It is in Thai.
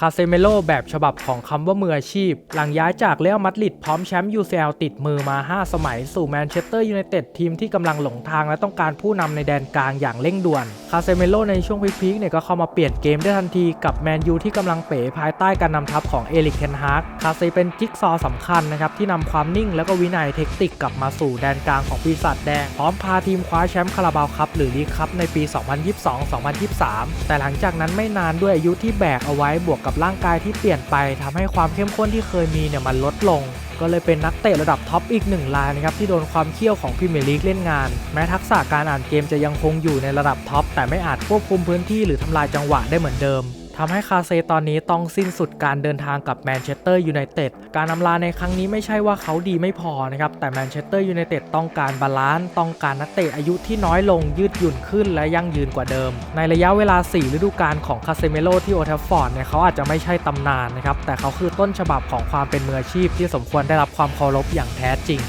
คาเซเมโลแบบฉบับของคำว่ามืออาชีพ หลังย้ายจากเรอัลมาดริดพร้อมแชมป์ UCL ติดมือมา 5 สมัย สู่แมนเชสเตอร์ยูไนเต็ดทีมที่กำลังหลงทางและต้องการผู้นำในแดนกลางอย่างเร่งด่วน คาเซเมโลในช่วงพีคๆเนี่ยก็เข้ามาเปลี่ยนเกมได้ทันทีกับแมนยูที่กำลังเป๋ภายใต้การนำทัพของเอริกเทนฮากคาเซเป็นจิ๊กซอสำคัญนะครับที่นำความนิ่งและก็วินัยเทคนิคกลับมาสู่แดนกลางของปีศาจแดงพร้อมพาทีมคว้าแชมป์คาราบาวคัพหรือลีกคัพในปี 2022-2023 แต่หลังจากนั้นไม่นานด้วยอายุที่แบกเอาไว้บวกกับร่างกายที่เปลี่ยนไปทำให้ความเข้มข้นที่เคยมีเนี่ยมันลดลง ก็เลยเป็นนักเตะระดับท็อปอีกหนึ่งรายนะครับที่โดนความเขี้ยวของพรีเมียร์ลีกเล่นงาน แม้ทักษะการอ่านเกมจะยังคงอยู่ในระดับท็อปแต่ไม่อาจควบคุมพื้นที่หรือทำลายจังหวะได้เหมือนเดิม ทำให้คาเซตอนนี้ต้องสิ้นสุดการเดินทางกับแมนเชสเตอร์ยูไนเต็ดการนำลาในครั้งนี้ไม่ใช่ว่าเขาดีไม่พอนะครับ แต่แมนเชสเตอร์ยูไนเต็ดต้องการบาลานซ์ต้องการนักเตะอายุที่น้อยลงยืดหยุ่นขึ้นและยั่งยืนกว่าเดิม ในระยะเวลา 4 ฤดูกาลของคาเซเมโลที่โอทัฟฟอร์ดเนี่ยเขาอาจจะไม่ใช่ตำนานนะครับแต่เขาคือต้นฉบับของความเป็นมืออาชีพที่สมควรได้รับความเคารพอย่างแท้จริง